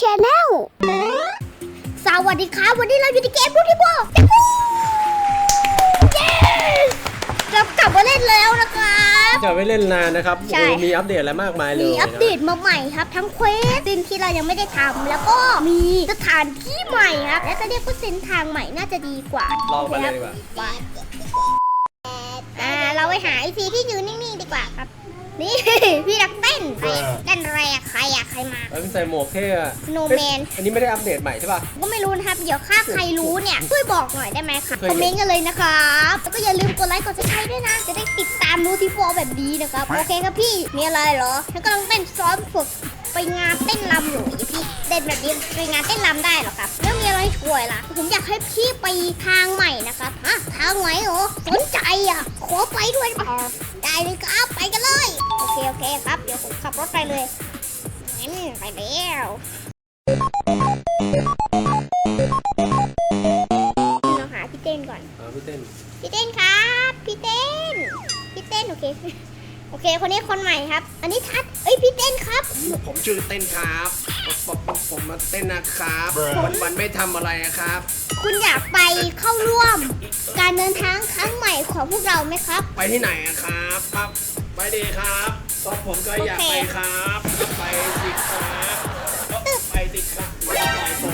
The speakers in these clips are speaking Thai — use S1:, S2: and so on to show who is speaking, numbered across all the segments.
S1: Channel สวัสดีครับ วันนี้เราอยู่ในเกมพูดที่บอกเรากลับมาเล่นแล้วนะครับ
S2: จะไม่เล่นนานนะครับ
S1: ใช่
S2: โอ้มีอัปเดตอะไรมากมายเลย
S1: มี
S2: นะ
S1: อัปเดตมาใหม่ครับ ทั้งเควสสิ่งที่เรายังไม่ได้ทำแล้วก็มีสถานที่ใหม่ครับ และจะเรียกว่าเส้นทางใหม่น่าจะดีกว่า
S2: ลองไปเลยดีกว่า
S1: ไปอ่าเราไปหาไอซีที่ยืนนิ่งๆดีกว่าครับ นี่ พี่นักเต้นไปเต้นอะไรอะใครอะใครมา
S2: แล้วใส่หมวกเท่อะ
S1: โน
S2: เฮ้ย
S1: แมน
S2: อันนี้ไม่ได้อัปเดตใหม่ใช่ป่ะ
S1: ก็ไม่รู้นะครับ เดี๋ยวถ้าใครรู้เนี่ย ช่วยบอกหน่อยได้ไหมคะ
S2: เคย
S1: คอมเมนต์กันเลยนะครับ แล้วก็อย่าลืมกดไลค์กดซับสไครต์ด้วยนะ จะได้ติดตามนูติฟอแบบนี้นะครับ โอเคครับพี่ มีอะไรเหรอฉันกำลังเต้นซ้อมฝึกไปงานเต้นรำอยู่อีพี่เต้นแบบนี้ไปงานเต้นรำได้เหรอครับแล้วมีอะไรให้ช่วยล่ะ ผมอยากให้พี่ไปทางใหม่นะครับฮะทางไหนเหรอสนใจอะขอไปด้วยได้เปล่าได้ เลยครับไปกันเลย โอเคโอเคครับ เดี๋ยวผมขับรถไปเลยงั้นไปแล้วเราหาพี่เต้นก่อน
S2: อ่าพี่เต้น
S1: พี่เต้นครับ พี่เต้น พี่เต้นโอเค โอเค คนนี้คนใหม่ครับ อันนี้ทัดเอ้ยพี่เต้นครับ
S3: ผมชื่อเต้นครับ ผมผมผมมาเต้นนะครับวันวันไม่ทำอะไรนะครับ
S1: คุณอยากไปเข้าร่วม การเดินทางครั้งใหม่ของพวกเราไหมครับ
S3: ไปที่ไหนอะครับครับ ไปดีครับก็ผมก็อยากไปครับ ไปสิครับไปสิครับไปผม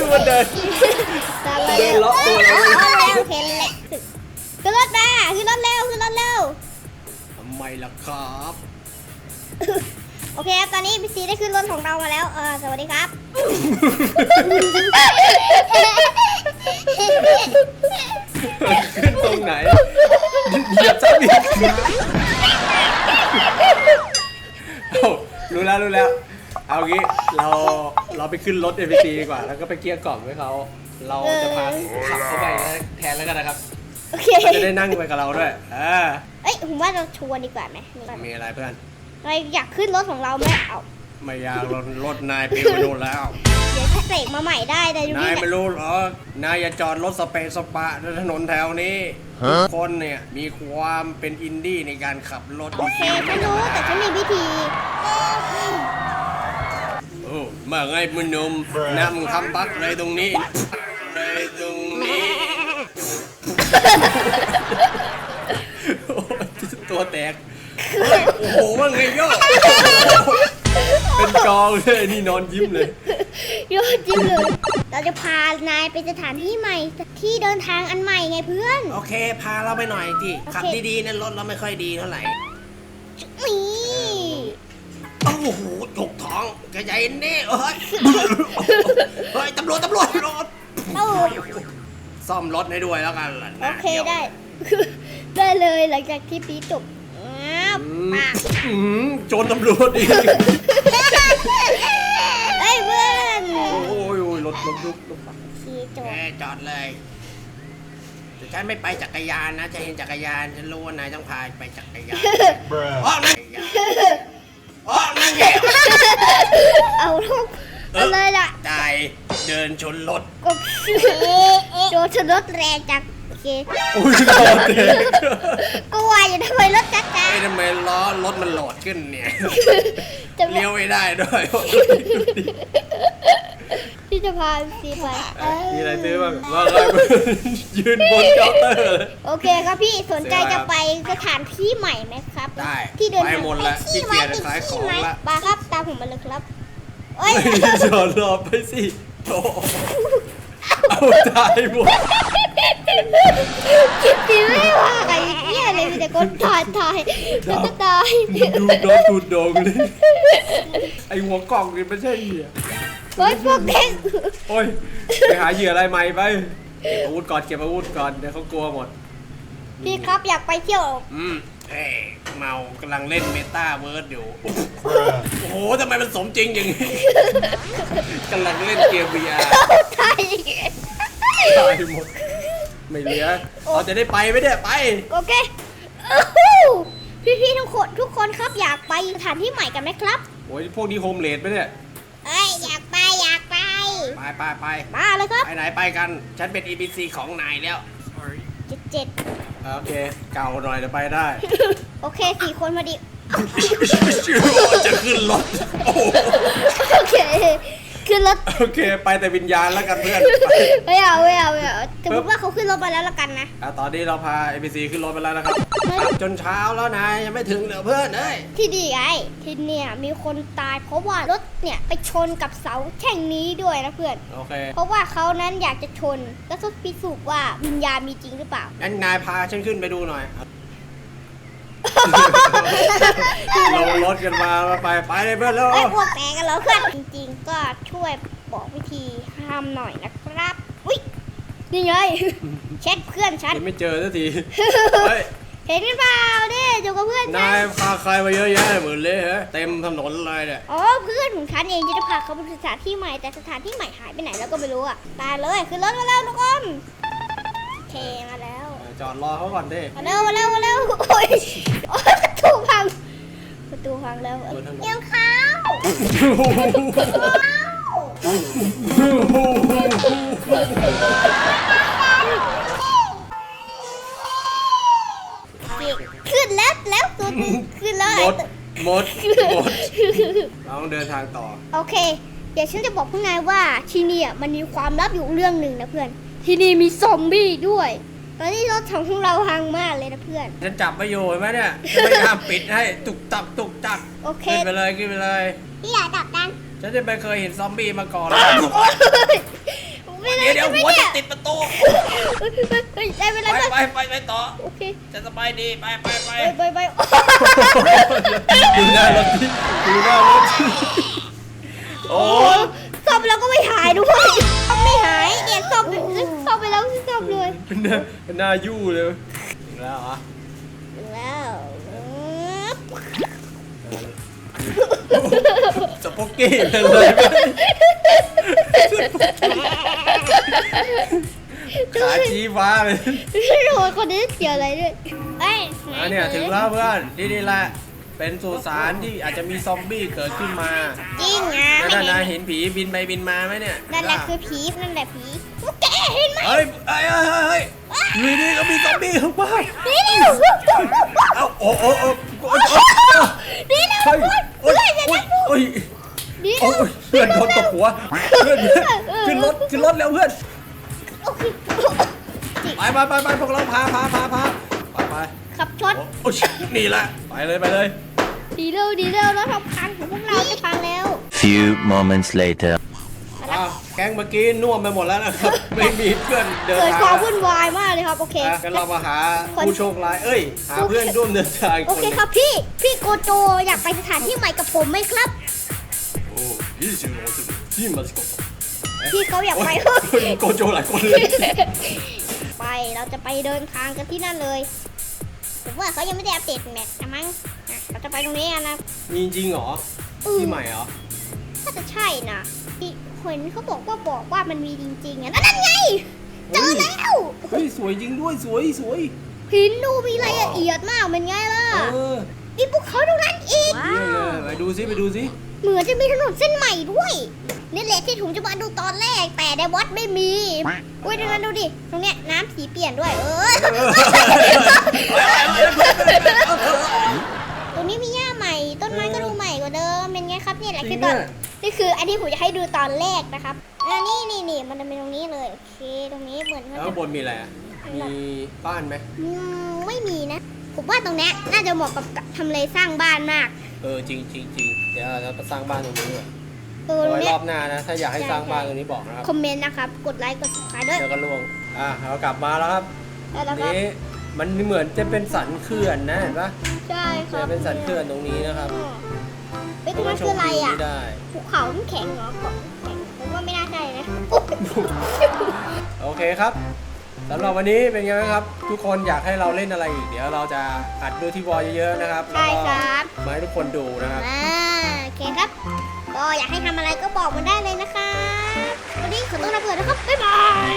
S2: ดูมันเดิน
S1: ตามมา
S2: เดินเลาะตัวเลย
S1: เอาแล้วเห็นแล้ว
S3: ไมล่ะครับ
S1: โอเคครับ ตอนนี้พี่ซีได้ขึ้นรถของเรามาแล้ว เออสวัสดีครับ
S2: ขึ้นตรงไหนเหยียบซ้ำอีกเอ้ารู้แล้วรู้แล้ว เอางี้เราเราไปขึ้นรถ m อ t ดีกว่า แล้วก็ไปเกลี้ยกล่อมให้เขา เราจะพาขับเข้าไปแทนแล้วกันนะครับ
S1: โอเค
S2: เขาจะได้นั่งไปกับเราด้วยอ่า
S1: เอ้ยผมว่าเราชวนดีกว่าไหมนี่
S2: มีอะไรเพื่อน
S1: เราอยากขึ้นรถของเราไหมเอา
S3: ไม่อยากรถรถนายปิวไปโน่นแล้ว
S1: เดี๋ยวถ้าเสกมาใหม่ได้ได้ดู
S3: นาย
S1: นี่
S3: ไม่รู้เหรอนายอย่าจอดรถสเปซสปะในถนนแถวนี้ทุกคนเนี่ยมีความเป็นอินดี้ในการขับรถ
S1: โอเคฉันรู้แต่ฉันมีวิธี
S3: โอ้มาไงมึงหนุ่มนั่งทำบักเลยตรงนี้เลยตรงนี้
S2: โอ้ย ตัวแตก
S3: โอ้โหว่าไงโย่
S2: เป็นกองเลยนี่นอนยิ้มเลย
S1: ยอดจริงเลย เราจะพานายไปสถานที่ใหม่ที่เดินทางอันใหม่ไงเพื่อน
S3: โอเค พาเราไปหน่อยที่
S1: โอเค
S3: ขับดีๆนะรถเราไม่ค่อยดีเท่าไหร่
S1: นี่
S3: โอ้โหจกท้องกระใจเน่เฮ้ย เฮ้ยตำรวจตำรวจรถ
S1: เอ้า
S3: ซ่อมรถให้ด้วยแล้วกันล่ะ
S1: โอ
S3: นะ
S1: เค
S3: ดี๋ยว
S1: ได้ ได้เลยหลังจากที่ปีจบอ้าวปาก
S2: อืมโจรตำรวจอีก
S1: เอ้ยเพื่อน
S2: โอ้ยโอ้ยรถรถรถรถ
S1: ขี่จ
S3: แก
S1: บ
S3: จอดเลยแต่ฉันไม่ไปจักรยานนะจะเห็นจักรยานฉันรู้ว่านายต้องพาไปจักรยานอ๋อนั่นอ๋อนั่นแก
S1: เอาลูกเอาเลยล่ะ
S3: ตายเดินชนรถ
S1: ก็โดนชนรถแรงจังโอเค
S2: โอ้ยตัวแตก
S1: ก็ว่าอยู่ทำไมรถจักร
S3: เอ้ยทำไมล้อรถมันโหลดขึ้นเนี่ย
S1: จะ
S3: เลี้ยวไม่ได้ด้วย
S1: พี่จะพาซีไป
S2: มีอะไรซื้อบ้างว่าไงยืนบนเคาน์เตอร์เลย
S1: โอเคครับพี่สนใจจะไปสถานที่ใหม่ไหมครับ
S3: ได้
S1: ที่เดิน
S3: ไป
S1: ทาง
S3: หมดละ
S1: ที่
S3: ขี้
S1: ไว้
S3: เกียจ
S1: ติด
S3: ขายข
S1: ที่
S3: อง
S1: ไหม
S3: ละ
S1: มาครับตามผมมาเลยครับ เอ้ย
S2: จอดรอไปสิโอ้เอาตายหมด
S1: คิดดีไม่ว่าใครเหี้ยเลยมีแต่คนตายตายแล้วก็ตาย
S2: ดูโดนตูดโด่งเลยไอหัวกล่องนี่ไม่ใช่เหยื่อ
S1: เฮ้ยพวกเด็ก
S2: โอ้ยไปหาเหยื่ออะไรใหม่ไปเก็บอาวุธก่อนเก็บอาวุธก่อนเดี๋ยวเขากลัวหมด
S1: พี่ครับอยากไปเที่ยว
S3: อืม เฮ้ยเมากำลังเล่นเมตาเวิร์ดอยู่ โอ้โหทำไมมันสมจริงอย่างนี้กำลังเล่นเกม VR
S1: ตาย
S2: ตายหมด ไม่เหลือเราจะได้ไปไหมเนี่ยไป
S1: โอเคพี่พี่ๆทุกคนทุกคนครับอยากไปสถานที่ใหม่กันไหมครับ
S2: โอ้ยพวกนี้โฮมเลดไหมเนี่ย
S1: เอ้ยอยากไปอยากไป
S3: ไปไปไป
S1: มาเลยครับ
S3: ไปไหนไปกัน ฉันเป็น EBC ของนายแล้ว
S1: เจ็ดเจ็ด
S2: โอเค เก่าหน่อยจะไปได้
S1: โอเคสี่คนพอดี
S2: จะขึ้นรถ โอ้โห
S1: โอเค ขึ้นรถ
S2: โอเค ไปแต่วิญญาณแล้วกันเพื่อนไป
S1: ไม่เอาไม่เอาไม่เอาสมมติว่าเขาขึ้นรถไปแล้วละกันนะ
S2: อะตอนนี้เราพา ABC ขึ้นรถไปแล้วนะครับขับจนเช้าแล้วนายยังไม่ถึงเหรอเพื่อนเอ้ย
S1: ที่นี่ไงที่เนี่ยมีคนตายเพราะว่ารถเนี่ยไปชนกับเสาแช่งนี้ด้วยนะเพื่อน
S2: โอเค
S1: เพราะว่าเขานั้นอยากจะชนแล้วก็พิสูจน์ว่าวิญญาณมีจริงหรือเปล่า
S2: งั้นนายพาฉันขึ้นไปดูหน่อย ลงรถกันมาไปไปเลยเพื่อนแล้ว
S1: ไอ้ยพวกแกกันแล้วเพื่อนจริงๆ ก็ช่วยบอกวิธีห้ามหน่อยนะครับ อุ้ยนี่ไงเช็ดเพื่อนฉัน
S2: ยังไม่เจอสักทีเฮ้ย
S1: เห็นหรือเปล่าเนี่ยอยู่กับเพื่อนฉั
S2: นานยพาใครมาเยอะแยะเหมือนเลยฮะเต็มถนนเลยเนี่ย
S1: อ๋อเพื่อนของฉันเองจะพาเขาไปสถานที่ใหม่แต่สถานที่ใหม่หายไปไหนแล้วก็ไม่รู้อะตายเลยขึ้นรถมาแล้วทุกคนโอเคมาแล้ว
S2: จอดรอเขาก่อนดิ
S1: มาเร็วมาเร็วมาเร็วโอ้ย ประตูพังแล้วเกี่ยวข้าวขึ้นแล้วแล้วตัวหนึงขึ้นแล้ว
S2: หม
S1: ไอ้
S2: ด
S1: ตัว
S2: หมดหมดเราต้องเดินทางต่อ
S1: โอเค เดี๋ยวฉันจะบอกพวกนายว่าที่นี่อะมันมีความลับอยู่เรื่องหนึ่งนะเพื่อน ที่นี่มีซอมบี้ด้วย ตอนนี้รถของพวกเราพังมากเลยนะเพื่อน
S2: ฉันจับไม่อยู่เห็นไหมเนี่ยจะพยายามปิดให้ตุกตักตุกตัก
S1: โอเค
S2: ขึ้นไปเลยขึ้นไปเลย
S1: พี่อยากดับกัน
S2: ฉันจะไม่เคยเห็นซอมบี้มาก่อน
S1: ไม่
S2: เดี๋ยวเดี๋ยวหัวจะติดประตู
S1: เฮ้ยได้เว
S2: ไป
S1: ลา
S2: ไปไปไปต่อ
S1: โอเค
S2: จะสบายดีไปไปไป
S1: ไปไปไป
S2: ดูหน้ารถที่ดูหน้ารถที่โอ้
S1: โอ้ซ่อมแล้วก็ไม่หายด้วยซ่อมไม่หายเนี่ยซ่อม ซ่อมไปแล้วซ่อมเลย
S2: เป็นหน้าเป็นหน้ายู่เลยถึงแล้วเหรอ
S1: ถึงแล้ว
S2: สปอกกี้เป็นเลยขาชี้ฟ้าเลย
S1: ไม่รู้ว่าคนนี้เกี่ยวอะไรด้วยเอ้ย
S2: อะเนี่ยถึงแล้วเพื่อนนี่นี่แหละ เป็นสุสานที่อาจจะมีซอมบี้เกิดขึ้นมา
S1: จริงนะ
S2: นั่นน่ะเห็นผีบินไปบินมาไหมเนี่ย
S1: นั่นแหละคือผีนั่นแหละผีพวกแกเห็นไหม
S2: เฮ้ยเฮ้ยเฮ้ยเฮ้ยอยู่ดีๆก็มีซอมบี้เข้ามา
S1: นี่นี่
S2: เอ้าโอ้โอ้โอ้โอ้
S1: นี่นะ
S2: เฮ้ย
S1: เพื่
S2: โอ้
S1: อยนเพื่อนอย่า
S2: โอ้ย
S1: นั่งดู
S2: โอ้ย
S1: นี่
S2: โอ้ยเพื่อนโดนตบหัวเพื่อนขึ้นรถขึ้นรถแล้วเพื่อน
S1: โอเค
S2: ไปไปไปไปพวกเราพาพาพาพาไปไป
S1: ขับชน
S2: โอ้ยนี่แหละไปเลยไปเลย
S1: ดีเร็วดีเร็วแล้วทำพังของพวกเราจะพังแล้ว
S4: Few moments later.
S2: อ้าวแก๊งเมื่อกี้น่วมไปหมดแล้วนะครับ ไม่มีเพื่อนเดิน
S1: เกิด
S2: ทาง
S1: ความวุ่นวายมากเลยครับโอเค
S2: อะงั้นเรามาหาผู้โชคร้ายเอ้ย หาเพื่อนร่วมเดินทางอีก
S1: โอ
S2: คน
S1: เคครับพี่ พี่โกโจอยากไปสถานที่ใหม่กับผมไหมครับ
S2: โอ้ยี่สิบโลสิที่มาสก
S1: พี่เขาอยากไป
S2: โอ้ยโกโจหลายคนเลย
S1: ไปเราจะไปเดินทางกันที่นั่นเลย ผมว่าเขายังไม่ได้อัปเดตแมปนะมั้งอะเรา จะไปตรงนี้กันนะ
S2: มีจริงเหรอ
S1: อืม
S2: ที่ใหม่เหรอ
S1: ถ้าจะใช่นะอีเห็นเขาบอกว่าบอกว่ามันมีจริงๆอะนั่นไงเจอแล้ว
S2: เฮ้ยสวยจริงด้วยสวยสวย
S1: หินดูมีรายละเอียดมากเป็นไงล่ะ
S2: เออ
S1: มีภูเขาตรงนั้นอีก
S2: เยี่ยมเลยไปดูซิไปดูซิ
S1: เหมือนจะมีถนนเส้นใหม่ด้วยนี่แหละที่ถุงจะมาดูตอนแรกแต่ในวัดไม่มีอุ้ยตรงนั้นดูดิตรงเนี้ยน้ำสีเปลี่ยนด้วยเออตรง นี้มีหญ้าใหม่ ต้นไม้ก็ดูใหม่กว่าเดิม เป็นไงครับเนี่ยแหละ
S2: จ
S1: คื
S2: ริ
S1: องตอน
S2: เนี่ย
S1: นี่คืออันที่ผมจะให้ดูตอนแรกนะครับอ่านี่นี่นี่มันจะเป็นตรงนี้เลย โอเค ตรงนี้เหมือนเขา
S2: แล้ว
S1: จะ
S2: ข้างบนมีอะไรอะมีบ้านไหม
S1: อืมไม่มีนะ ผมว่าตรงเนี้ยน่าจะเหมาะกับทำเลสร้างบ้านมาก
S2: เออจริงจริงจริงเดี๋ยวเราจะสร้างบ้านตรงนี้ด้วย
S1: เออตรง
S2: ไว้
S1: เนี้
S2: ร
S1: ย
S2: อบหน้านะ ถ้าอยากให้สร้างบ้านตรงนี้บอกนะครับ
S1: คอมเมนต์นะครับ กดไลค์ กด subscribe ด้วย
S2: เดี๋ยวก็ล่วงอะเรากลับมาแล้วครับ
S1: ได้แล้วครับ
S2: นี้ มันเหมือนจะเป็นสันเขื่อนนะเห็นปะ
S1: ใช่ครั
S2: จะ
S1: บ
S2: เป็นสันเขื่อนตรงนี้นะครับ
S1: เฮ้ยตรงนั้นคืออะไรอะ
S2: เามาชมวิวได้
S1: ภูเขาน้ำแข็งเหรอเกาะน้ำแข็งผมว่าไม่น่าใช่นะ
S2: โอเคครับสำหรับวันนี้เป็นไงบ้างครับ ทุกคนอยากให้เราเล่นอะไรอีก เดี๋ยวเราจะอัดดูที่วอลเยอะๆนะครับ
S1: ใช่ครับ
S2: แล้วก็มาให้ทุกคนดูนะครับ
S1: อ่าโอเคครับ ก็อยากให้ทำอะไรก็บอกมาได้เลยนะครับวันนี้ขอตัวลาไปก่อนนะครับ บ๊ายบาย